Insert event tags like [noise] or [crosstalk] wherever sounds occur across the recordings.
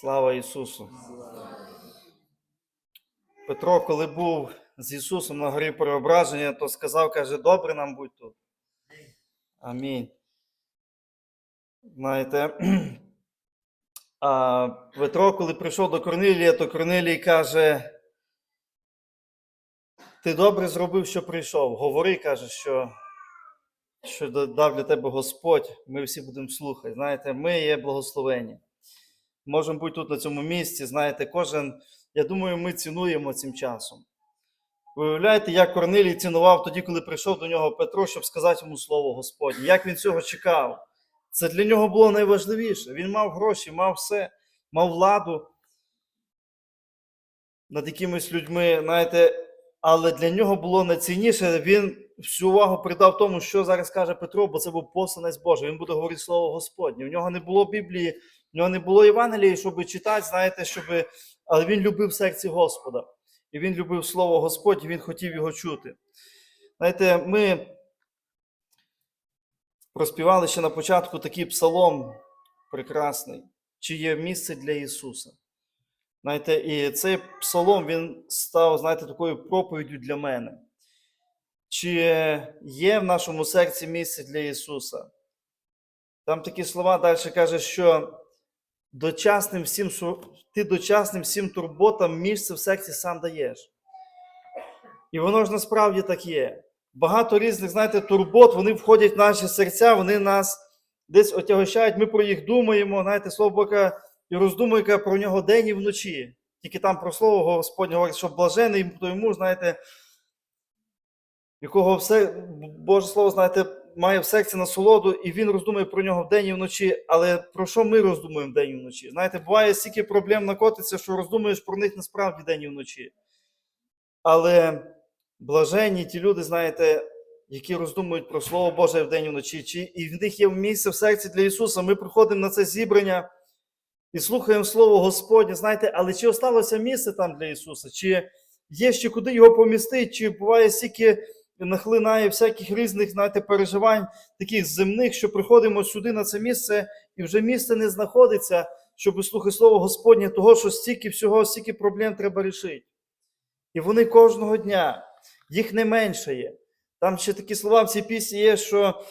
Слава Ісусу! Петро, коли був з Ісусом на горі переображення, то сказав, каже, добре нам будь тут. Амінь. Знаєте, [clears throat] а Петро, коли прийшов до Корнилія, то Корнилій каже, ти добре зробив, що прийшов. Говори, каже, що, що дав для тебе Господь, ми всі будемо слухати. Знаєте, ми є благословені. Можемо бути тут на цьому місці, знаєте, кожен, я думаю, ми цінуємо цим часом. Ви уявляєте, як Корнилій цінував тоді, коли прийшов до нього Петро, щоб сказати йому слово Господнє, як він цього чекав. Це для нього було найважливіше. Він мав гроші, мав все, мав владу над якимись людьми, знаєте, але для нього було найцінніше, він всю увагу придав тому, що зараз каже Петро, бо це був посланець Божий. Він буде говорити слово Господнє. В нього не було Біблії, в нього не було Євангелії, щоб читати, знаєте, щоб... але він любив серці Господа. І він любив слово Господь, і він хотів його чути. Знаєте, ми проспівали ще на початку такий псалом прекрасний, чи є місце для Ісуса. Знаєте, і цей псалом він став, знаєте, такою проповіддю для мене. Чи є в нашому серці місце для Ісуса? Там такі слова далі каже, що дочасним всім, ти дочасним всім турботам місце в серці сам даєш. І воно ж насправді так є. Багато різних, знаєте, турбот, вони входять в наші серця, вони нас десь отягощають, ми про їх думаємо, знаєте, слово Бога і роздумує про нього день і вночі. Тільки там про слово Господнє говорить, що блажений то йому, знаєте, якого все, Боже Слово, знаєте, має в серці насолоду, і він роздумує про нього вдень і вночі. Але про що ми роздумуємо вдень і вночі? Знаєте, буває стільки проблем накотиться, що роздумуєш про них насправді вдень і вночі. Але блаженні ті люди, знаєте, які роздумують про Слово Боже вдень і вночі, чи і в них є місце в серці для Ісуса. Ми приходимо на це зібрання і слухаємо Слово Господнє, знаєте, але чи осталося місце там для Ісуса? Чи є ще куди його помістити, чи буває стільки нахлинає всяких різних, знаєте, переживань, таких земних, що приходимо сюди на це місце, і вже місце не знаходиться, щоб слухати Слово Господнє, того, що стільки всього, стільки проблем треба рішити. І вони кожного дня, їх не менше є. Там ще такі слова в цій пісні є, що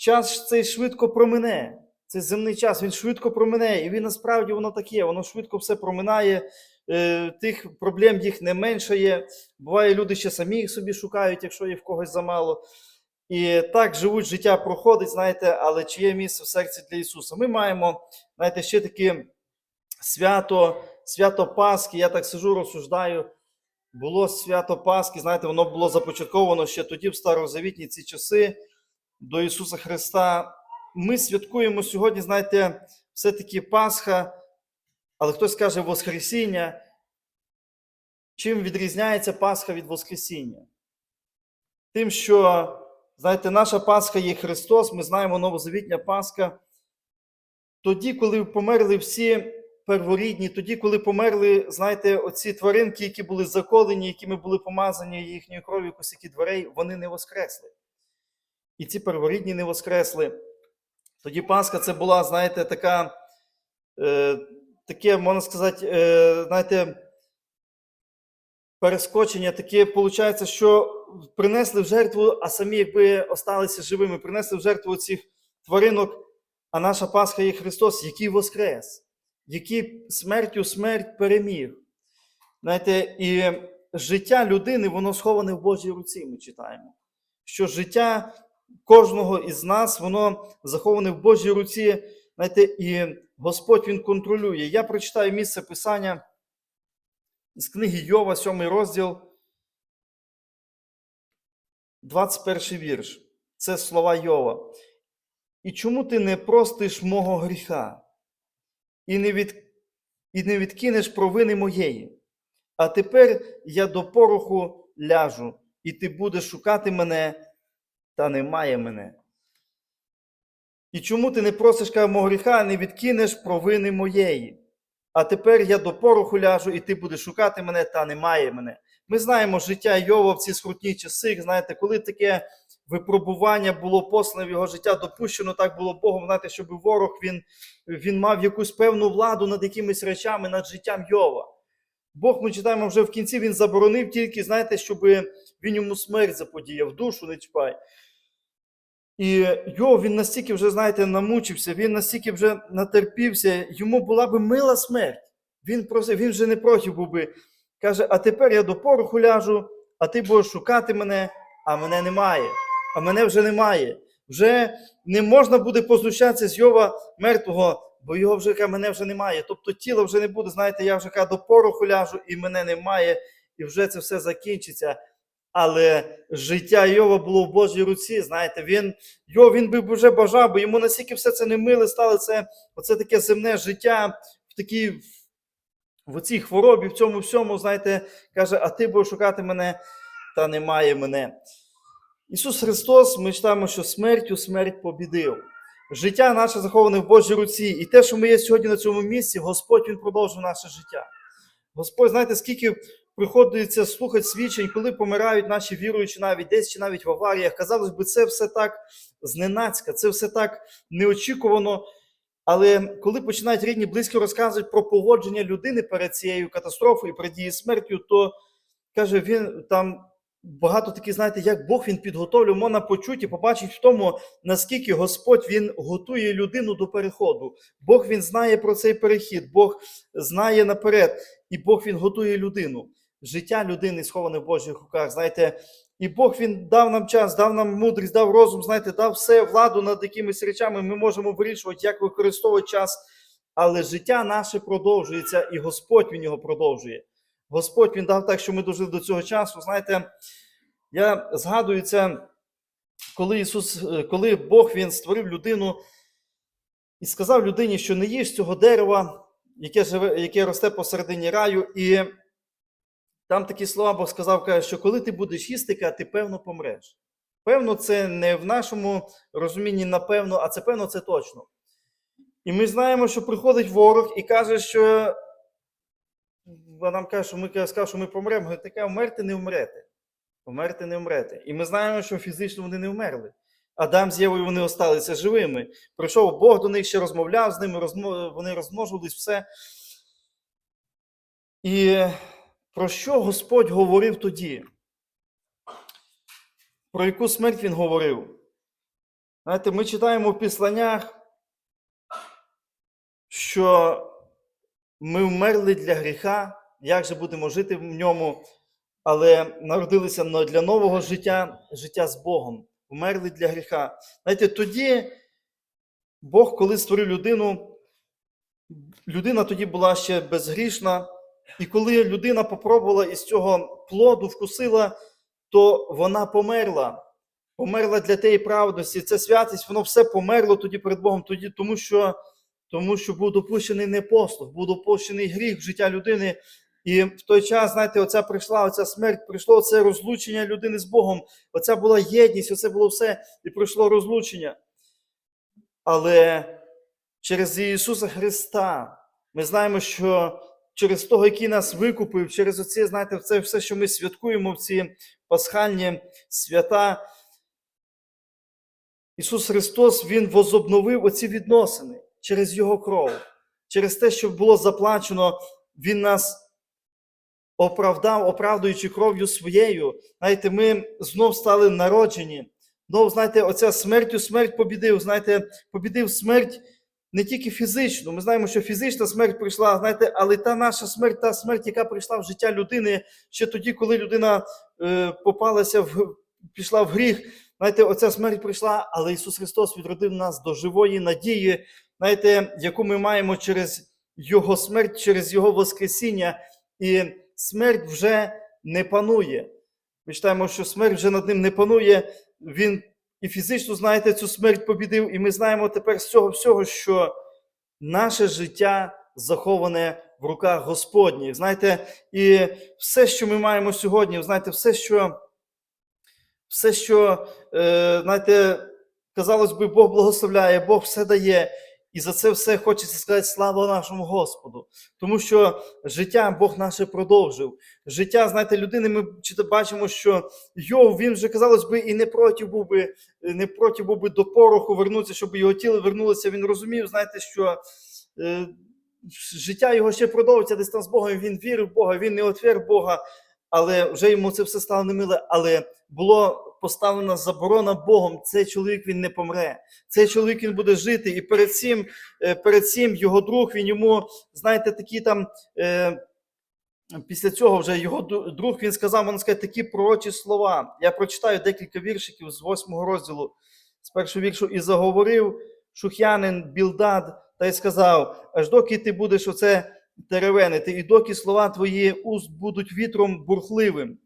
час цей швидко промине. Цей земний час, він швидко промине, і він насправді воно таке, воно швидко все проминає, тих проблем їх не меншає. Буває, люди ще самі їх собі шукають, якщо є в когось замало. І так живуть, життя проходить, знаєте, але чи є місце в серці для Ісуса? Ми маємо, знаєте, ще таке свято, свято Пасхи. Я так сижу, розсуждаю. Було свято Пасхи, знаєте, воно було започатковано ще тоді, в старозавітні ці часи до Ісуса Христа. Ми святкуємо сьогодні, знаєте, все-таки Пасха, але хтось каже Воскресіння. Чим відрізняється Пасха від Воскресіння? Тим, що, знаєте, наша Пасха є Христос, ми знаємо новозавітня Пасха. Тоді, коли померли всі перворідні, тоді, коли померли, знаєте, оці тваринки, які були заколені, якими були помазані їхньою кров'ю косяки дверей, вони не воскресли. І ці перворідні не воскресли. Тоді Пасха це була, знаєте, така, е, таке, можна сказати, е, знаєте, перескочення, таке, виходить, що принесли в жертву, а самі, якби осталися живими, принесли в жертву цих тваринок, а наша Пасха є Христос, який воскрес, який смертю смерть переміг. Знаєте, і життя людини, воно сховане в Божій руці, ми читаємо. Що життя кожного із нас, воно заховане в Божій руці, знаєте, і Господь Він контролює. Я прочитаю місце Писання із книги Йова, 7 розділ, 21 вірш. Це слова Йова. І чому ти не простиш мого гріха, і не, від... і не відкинеш провини моєї? А тепер я до пороху ляжу, і ти будеш шукати мене, та немає мене. І чому ти не просиш каже, мого гріха, не відкинеш провини моєї? А тепер я до пороху ляжу, і ти будеш шукати мене, та немає мене. Ми знаємо життя Йова в ці скрутні часи, знаєте, коли таке випробування було послане в його життя, допущено так було Богом, знаєте, щоб ворог він, він мав якусь певну владу над якимись речами, над життям Йова. Бог, ми читаємо вже в кінці, він заборонив тільки, знаєте, щоб він йому смерть заподіяв, душу не чіпай. І Йов, він настільки вже, знаєте, намучився, він настільки вже натерпівся, йому була би мила смерть. Він просив, він вже не проти був би. Каже, а тепер я до пороху ляжу, а ти будеш шукати мене, а мене немає. А мене вже немає. Вже не можна буде познущатися з Йова мертвого, бо його вже каже, мене вже немає. Тобто тіла вже не буде. Знаєте, я вже каже, до пороху ляжу, і мене немає, і вже це все закінчиться. Але життя Йова було в Божій руці. Знаєте, він Йов він би вже бажав, бо йому настільки все це немиле стало. Це оце таке земне життя в такій в цій хворобі, в цьому всьому, знаєте, каже, а ти будеш шукати мене, та немає мене. Ісус Христос, ми читаємо, що смертю смерть побідив. Життя наше заховане в Божій руці. І те, що ми є сьогодні на цьому місці, Господь Він продовжує наше життя. Господь, знаєте, скільки приходиться слухати свідчень, коли помирають наші віруючі навіть десь чи навіть в аваріях. Казалось би, це все так зненацька, це все так неочікувано. Але коли починають рідні близько розказувати про поводження людини перед цією катастрофою, перед її смертю, то каже, він там багато таких, знаєте, як Бог він підготовлює, можна почути, побачить в тому, наскільки Господь він готує людину до переходу. Бог він знає про цей перехід, Бог знає наперед, і Бог він готує людину. Життя людини сховане в Божих руках. Знаєте, і Бог він дав нам час, дав нам мудрість, дав розум, знаєте, дав все владу над якимись речами. Ми можемо вирішувати, як використовувати час. Але життя наше продовжується, і Господь він його продовжує. Господь він дав так, що ми дожили до цього часу. Знаєте, я згадую це, коли Ісус, коли Бог він створив людину і сказав людині, що не їж цього дерева, яке живе, яке росте посередині раю, і там такі слова Бог сказав, каже, що коли ти будеш їсти, ти певно помреш. Певно, це не в нашому розумінні, напевно, а це певно, це точно. І ми знаємо, що приходить ворог і каже, що нам каже, що ми сказав, що ми помремо. Говорить, таке вмерти не вмрете. Померти не вмрете. І ми знаємо, що фізично вони не вмерли. Адам з Євою вони осталися живими. Прийшов Бог до них ще розмовляв з ними, розмо... вони розмножувались все. І про що Господь говорив тоді? Про яку смерть Він говорив? Знаєте, ми читаємо в післаннях, що ми вмерли для гріха, як же будемо жити в ньому, але народилися для нового життя, життя з Богом, вмерли для гріха. Знаєте, тоді Бог, коли створив людину, людина тоді була ще безгрішна. І коли людина попробувала із цього плоду, вкусила, то вона померла. Померла для тієї правдості. Це святість, воно все померло тоді перед Богом, тоді, тому що тому що був допущений непослух, був допущений гріх життя людини. І в той час, знаєте, оця прийшла, оця смерть, прийшло це розлучення людини з Богом. Оця була єдність, оце було все, і прийшло розлучення. Але через Ісуса Христа ми знаємо, що через того, який нас викупив, через оці, знаєте, це все, що ми святкуємо в ці пасхальні свята. Ісус Христос, Він возобновив оці відносини через Його кров, через те, що було заплачено, Він нас оправдав, оправдуючи кров'ю своєю. Знаєте, ми знов стали народжені. Знов, знаєте, оця смертю смерть побідив. Знаєте, побідив смерть не тільки фізичну. Ми знаємо, що фізична смерть прийшла, знаєте, але та наша смерть, та смерть, яка прийшла в життя людини ще тоді, коли людина е, попалася в пішла в гріх. Знаєте, оця смерть прийшла, але Ісус Христос відродив нас до живої надії, знаєте, яку ми маємо через Його смерть, через Його Воскресіння. І смерть вже не панує. Ми читаємо, що смерть вже над ним не панує. Він і фізично, знаєте, цю смерть побідив. І ми знаємо тепер з цього всього, що наше життя заховане в руках Господніх. Знаєте, і все, що ми маємо сьогодні, знаєте, все, що, все, що е, знаєте, казалось би, Бог благословляє, Бог все дає. І за це все хочеться сказати слава нашому Господу. Тому що життя Бог наше продовжив. Життя, знаєте, людини ми чи бачимо, що Йов, він вже, казалось би, і не проти був би, не проти був би до пороху вернутися, щоб його тіло вернулося. Він розумів, знаєте, що е, життя його ще продовжиться десь там з Богом. Він вірив в Бога, він не отвер Бога, але вже йому це все стало немиле. Але було поставлена заборона Богом. Цей чоловік він не помре. Цей чоловік він буде жити. І перед цим, е, перед цим його друг, він йому, знаєте, такі там. Е, Після цього вже його друг він сказав, можна сказати, такі пророчі слова. Я прочитаю декілька віршиків з восьмого розділу, з першого віршу. І заговорив шух'янин Білдад та й сказав: аж доки ти будеш оце теревенити, і доки слова твої уст будуть вітром бурхливим.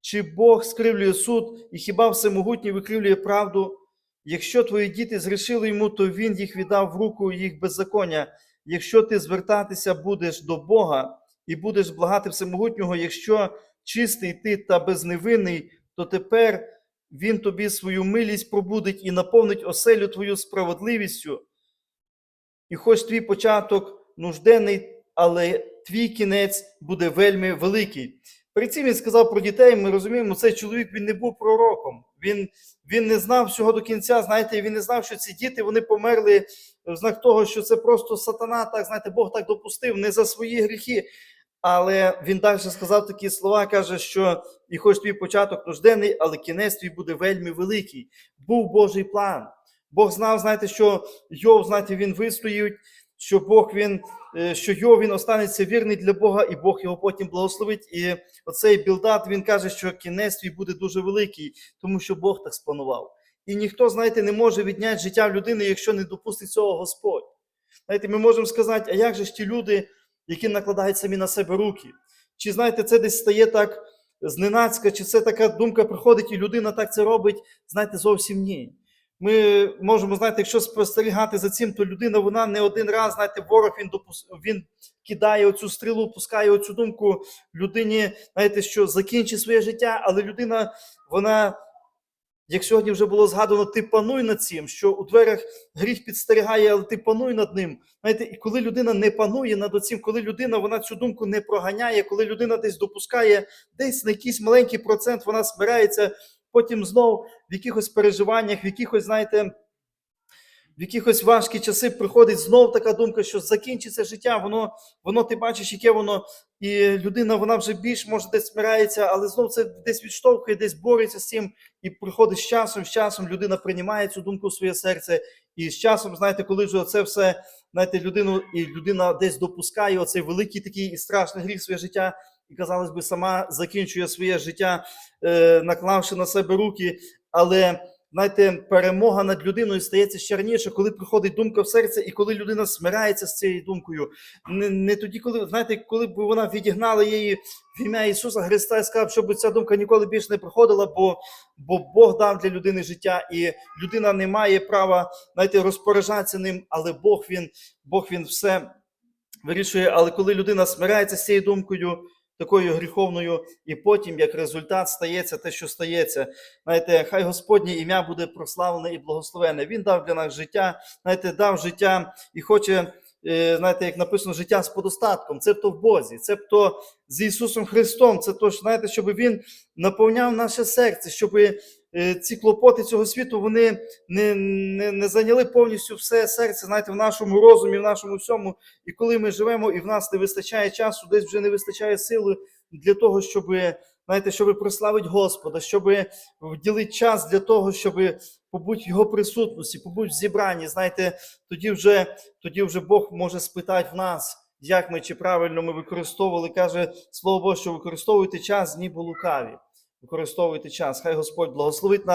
Чи Бог скривлює суд, і хіба всемогутній викривлює правду? Якщо твої діти згрішили йому, то він їх віддав в руку їх беззаконня. Якщо ти звертатися будеш до Бога і будеш благати всемогутнього, якщо чистий ти та безневинний, то тепер він тобі свою милість пробудить і наповнить оселю твою справедливістю. І хоч твій початок нужденний, але твій кінець буде вельми великий. Перед цим він сказав про дітей. Ми розуміємо, цей чоловік він не був пророком. Він, він не знав всього до кінця. Знаєте, він не знав, що ці діти вони померли в знак того, що це просто сатана, так знаєте, Бог так допустив не за свої гріхи. Але він далі сказав такі слова, каже, що і хоч твій початок нужденний, але кінець твій буде вельми великий. Був Божий план. Бог знав, знаєте, що Йов, знаєте, він вистоїть, що Бог він, е, що Йов він останеться вірний для Бога, і Бог його потім благословить. І оцей Білдат він каже, що кінець твій буде дуже великий, тому що Бог так спланував. І ніхто, знаєте, не може відняти життя людини, якщо не допустить цього Господь. Знаєте, ми можемо сказати, а як же ж ті люди, які накладають самі на себе руки? Чи знаєте, це десь стає так зненацька, чи це така думка приходить, і людина так це робить? Знаєте, зовсім ні. Ми можемо, знаєте, якщо спостерігати за цим, то людина вона не один раз, знаєте, ворог він допус... він кидає оцю стрілу, пускає оцю думку людині, знаєте, що закінчить своє життя, але людина, вона, як сьогодні вже було згадано, ти пануй над цим, що у дверях гріх підстерігає, але ти пануй над ним. Знаєте, і коли людина не панує над оцим, коли людина вона цю думку не проганяє, коли людина десь допускає, десь на якийсь маленький процент вона смирається, потім знов в якихось переживаннях, в якихось, знаєте, в якихось важкі часи приходить знов така думка, що закінчиться життя, воно, воно ти бачиш, яке воно, і людина вона вже більш може десь смирається, але знов це десь відштовхує, десь бореться з цим, і приходить з часом, з часом людина приймає цю думку в своє серце. І з часом, знаєте, коли вже це все, знаєте, людину, і людина десь допускає оцей великий такий і страшний гріх своє життя, і, казалось би, сама закінчує своє життя, е, наклавши на себе руки. Але знаєте, перемога над людиною стається ще раніше, коли приходить думка в серце, і коли людина смирається з цією думкою. Не, не тоді, коли знаєте, коли б вона відігнала її в ім'я Ісуса Христа і сказав, щоб ця думка ніколи більше не приходила, бо, бо Бог дав для людини життя, і людина не має права знаєте, розпоряджатися ним, але Бог він, Бог він все вирішує. Але коли людина смирається з цією думкою, такою гріховною, і потім, як результат, стається те, що стається. Знаєте, хай Господнє ім'я буде прославлене і благословене. Він дав для нас життя, знаєте, дав життя і хоче, е, знаєте, як написано, життя з подостатком. Це то в Бозі, це то з Ісусом Христом. Це то, знаєте, щоб Він наповняв наше серце, щоб ці клопоти цього світу вони не, не, не зайняли повністю все серце, знаєте, в нашому розумі, в нашому всьому. І коли ми живемо, і в нас не вистачає часу, десь вже не вистачає сили для того, щоб, знаєте, щоб прославити Господа, щоб вділити час для того, щоб побути в його присутності, побути в зібранні. Знаєте, тоді вже, тоді вже Бог може спитати в нас. Як ми чи правильно ми використовували, каже слово Боже, що використовуйте час, ніби лукаві. Використовуйте час. Хай Господь благословить нас.